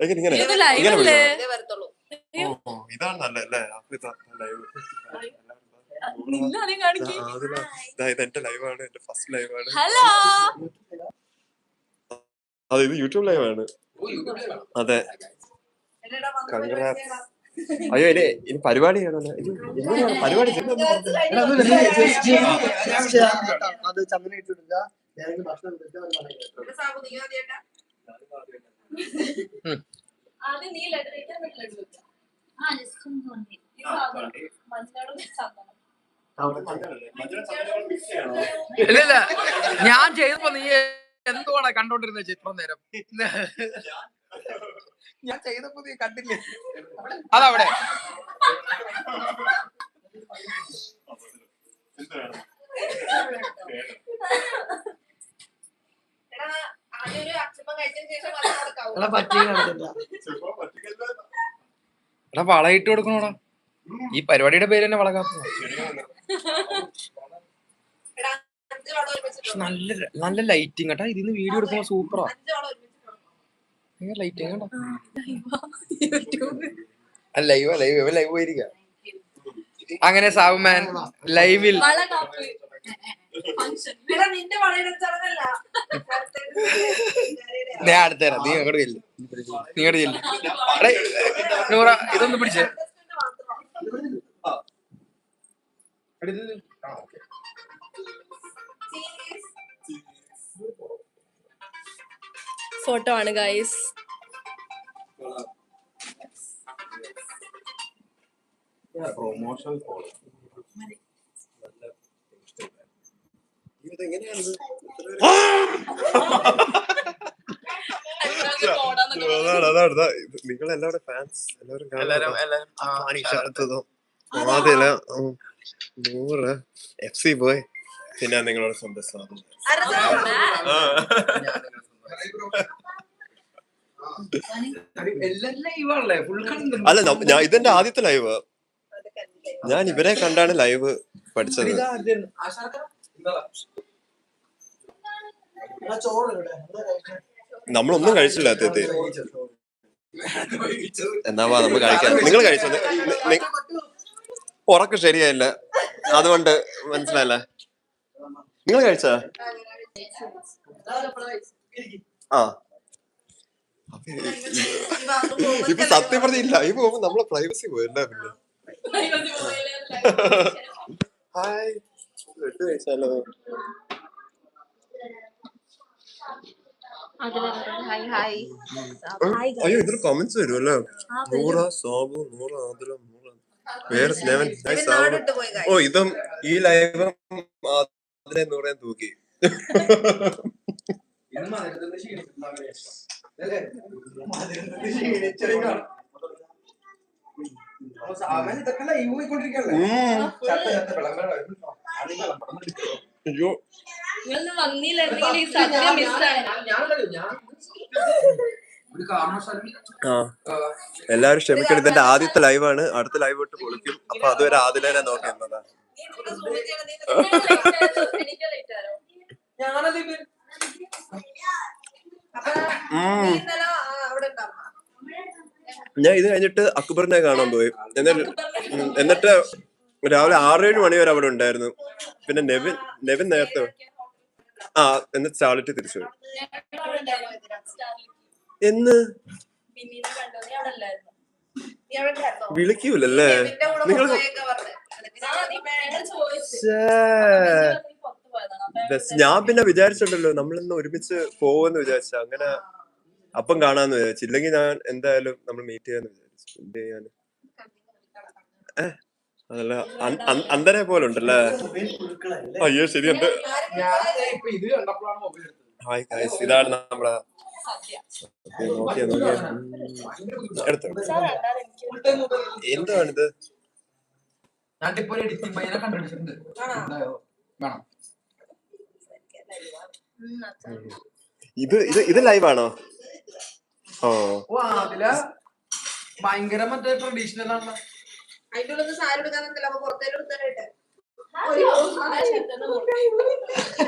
എങ്ങനെ ഇങ്ങനെ? ഇതാണ് നല്ല അപ്പൊ ലൈവ് എന്റെ ലൈവാണ് എന്റെ ഫസ്റ്റ് ലൈവാണ് ഹലോ. അതെ ഇത് യൂട്യൂബ് ലൈവാണ് അതെ. ചെയ്യടാ. അയ്യോ ഇനി ഇനി പരിപാടി ചെയ്യണല്ലോ. പരിപാടി ചെയ്യുന്നത് അത് ഇട്ടിട്ടില്ല. ഭക്ഷണം ആദ്യം നീ ലഡു കഴിക്കാൻ എന്നിട്ട് ലഡു വെക്കാം. ആ ജസ്റ്റ് ഒന്ന് തോന്നി മഞ്ഞളും ചന്ദനം ഇല്ല ഞാൻ ചെയ്തപ്പോ നീ എന്തുവാണ് കണ്ടോണ്ടിരുന്ന ചിത്രം നേരം? ഞാൻ ചെയ്തപ്പോ നീ കണ്ടില്ലേ? അതവിടെ. എടാ, എടാ പറ്റിയ എടാ വളയിട്ട് കൊടുക്കണോടാ? ഈ പരിപാടിയുടെ പേര് തന്നെ വളകാത്ത നല്ല നല്ല ലൈറ്റിംഗ് കേട്ടാ. ഇതിന്ന് വീഡിയോ എടുക്കുമ്പോ സൂപ്പറാ. ലൈറ്റിംഗ് കേട്ടോ ലൈവ് ലൈവ് ലൈവ് പോയിരിക്ക. അങ്ങനെ സാബുമാൻ ലൈവിൽ ഞാൻ അടുത്ത തരാം നീ അങ്ങോട്ട് ചെല്ലു. നീ അങ്ങോട്ട് ചെല്ലു. എടേ, നൂറ ഇതൊന്ന് പിടിച്ചേ. ഫോട്ടോ ആണ് ഗൈസ് അതാണ് അതാണ് അതാ നിങ്ങൾ എല്ലാവരുടെ ഫാൻസ് എല്ലാവരും ആദ്യല നൂറ്. എഫ് സി ബോയ് പിന്നെ നിങ്ങളുടെ സ്വന്തം അല്ല ഞാൻ ഇതെന്റെ ആദ്യത്തെ ലൈവ് ഞാൻ ഇവരെ കണ്ടാണ് ലൈവ് പഠിച്ചത് എടാ ചോറ് ഇവിടെ എന്താ കഴിക്കാൻ? നമ്മളൊന്നും കഴിച്ചില്ല അത്യത്തെ എന്നാ നമ്മൾ കഴിക്കാം. നിങ്ങൾ കഴിച്ചോ? ഉറക്കം ശരിയായില്ല. അതുകൊണ്ട് മനസ്സിലായല്ലേ? നിങ്ങൾ കഴിച്ച? ആ. ഇപ്പൊ സത്യം പറഞ്ഞ ഈ ലൈവ് പോകുമ്പോ നമ്മളെ പ്രൈവസി പോയല്ല പിന്നെ. ഹായ് കഴിച്ചാലോ? അയ്യോ ഇതിൽ കമന്റ്സ് വരുമല്ലോ നൂറ സാബു നൂറ ആദില നൂറ. വേറെ സ്നേഹൻ. ഓ ഇതും ഈ ലൈവും അതിനെ നൂറേം തൂക്കി. അയ്യോ. നിങ്ങളൊന്നും വന്നില്ലെങ്കിൽ ഈ സത്യം മിസ്സാണ് ഒരു കാരണവശാലും ആ. എല്ലാവരും ക്ഷമിക്കണം ഇതെന്റെ ആദ്യത്തെ ലൈവാണ് അടുത്ത ലൈവ് ഇട്ട് പൊളിക്കും. അപ്പൊ അതുവരെ ആദിലേനെ നോക്കി എന്നതാ നീ ഇവിടെ zoom ചെയ്യണം, നീ എനിക്ക് ലേറ്റ് ആയോ ഞാനത് അപ്പൊ ഉം. നീ ഇന്നലെ ആ, അവിടെ ഞാൻ ഇത് കഴിഞ്ഞിട്ട് അക്ബറിനെ കാണാൻ പോയി. എന്നിട്ട് എന്നിട്ട് രാവിലെ ആറേഴ് മണി വരെ അവിടെ ഉണ്ടായിരുന്നു. പിന്നെ നെവിൻ നെവിൻ നേരത്തെ ആ എന്നിട്ട് ചാളിറ്റ് തിരിച്ചു വരും. എന്ന്? വിളിക്കൂലല്ലേ? നിങ്ങൾ ഞാൻ പിന്നെ വിചാരിച്ചിട്ടുണ്ടല്ലോ നമ്മളിന്ന് ഒരുമിച്ച് പോവെന്ന് വിചാരിച്ച. അങ്ങനെ അപ്പം കാണാന്ന് വിചാരിച്ചു. ഇല്ലെങ്കിൽ ഞാൻ എന്തായാലും നമ്മൾ മീറ്റ് ചെയ്യാന്ന് വിചാരിച്ചു. എന്ത് ചെയ്യാന് അതല്ല അന്തരെ പോലെ ഉണ്ടല്ലേ അയ്യോ ശരിയുണ്ട് ഇതാണ് നമ്മളെ എന്താണിത്. ഇത് ഇത് ഇത് ലൈവാണോ ഓ. ഭയങ്കര മറ്റേ ട്രഡീഷണൽ ആണ് അതിന്റെ ഉള്ളിൽ നിന്ന് സാരി എടുക്കാൻ നിന്നില്ല അപ്പൊ പുറത്തേക്ക് കൊടുത്തു.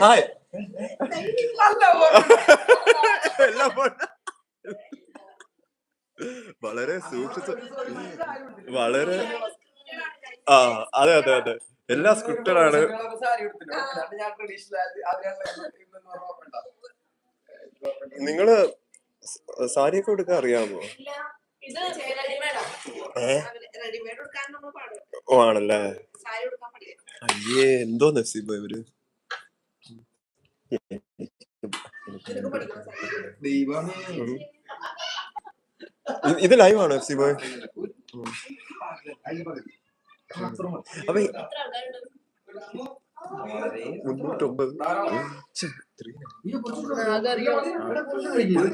ഹായ് എല്ലാം. വളരെ സൂക്ഷിച്ച വളരെ ആ അതെ അതെ അതെ. എല്ലാ സ്ക്രിപ്റ്റഡ് ആണ് നിങ്ങൾ സാരിയൊക്കെ എടുക്കാൻ അറിയാമോ? ഇല്ല. ഓ ആണല്ലേ അയ്യേ എന്തോ നസീബ ഇവർ ഇത് ലൈവ് ആണോ എഫ് സി ബോയ് അപ്പൊ മുന്നൂറ്റൊമ്പത്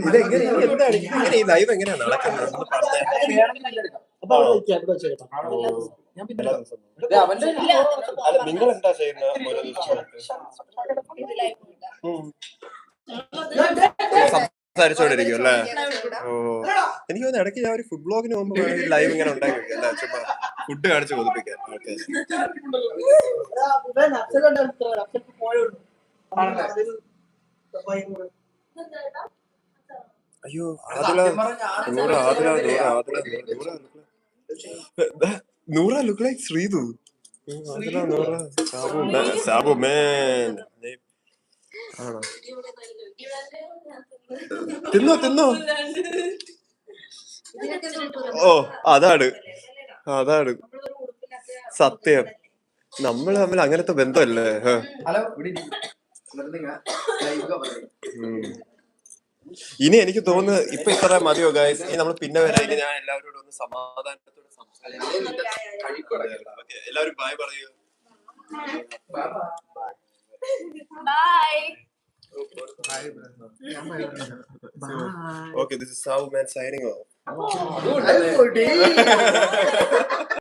ഇതെങ്ങനെ ഇത് എന്താണ് ഇങ്ങനെ ഈ ലൈവ് എങ്ങനെയാണ് നടക്കുന്നത്. അപ്പൊ അവിടെ. ഇത് അവന്റെ അല്ല നിങ്ങൾ എന്താ ചെയ്യുന്നത് ഓരോ. സംസാരിച്ചോണ്ടിരിക്കും അല്ലേ? ഓ. എനിക്ക് തോന്നുന്നു ഇടയ്ക്ക് ഞാൻ ഒരു ഫുഡ് ബ്ലോഗിന് മുമ്പ് ലൈവ് ഇങ്ങനെ ഉണ്ടാക്കി വെക്കാം അല്ലേ? ചുമ്മാ ഫുഡ് കാണിച്ച് കൊതിപ്പിക്കാൻ. അയ്യോ ആദില. നൂറ് ആദില ആദില. ശ്രീതു. ഉം, ആദില നൂറ. Sabu man, Sabu man. ആണോ? തിന്നോ തിന്നോ. ഓ അതാണ്. അതാണ്. സത്യം. നമ്മൾ തമ്മിൽ അങ്ങനത്തെ ബന്ധമല്ലേ. ഹലോ ഇനി എനിക്ക് തോന്നുന്നു ഇപ്പൊ ഇത്ര മതിയോ ഗായ്സ് ഇനി നമ്മൾ പിന്നെ വരാം. ഞാൻ എല്ലാവരോടും ഒന്ന് സമാധാനത്തോടെ സംസാരിക്കാം. എല്ലാവരും ബായ് പറയൂ. ഓക്കെ ദിസ് ഇസ് സൗ മാൻ സൈനിങ് ഓഫ്.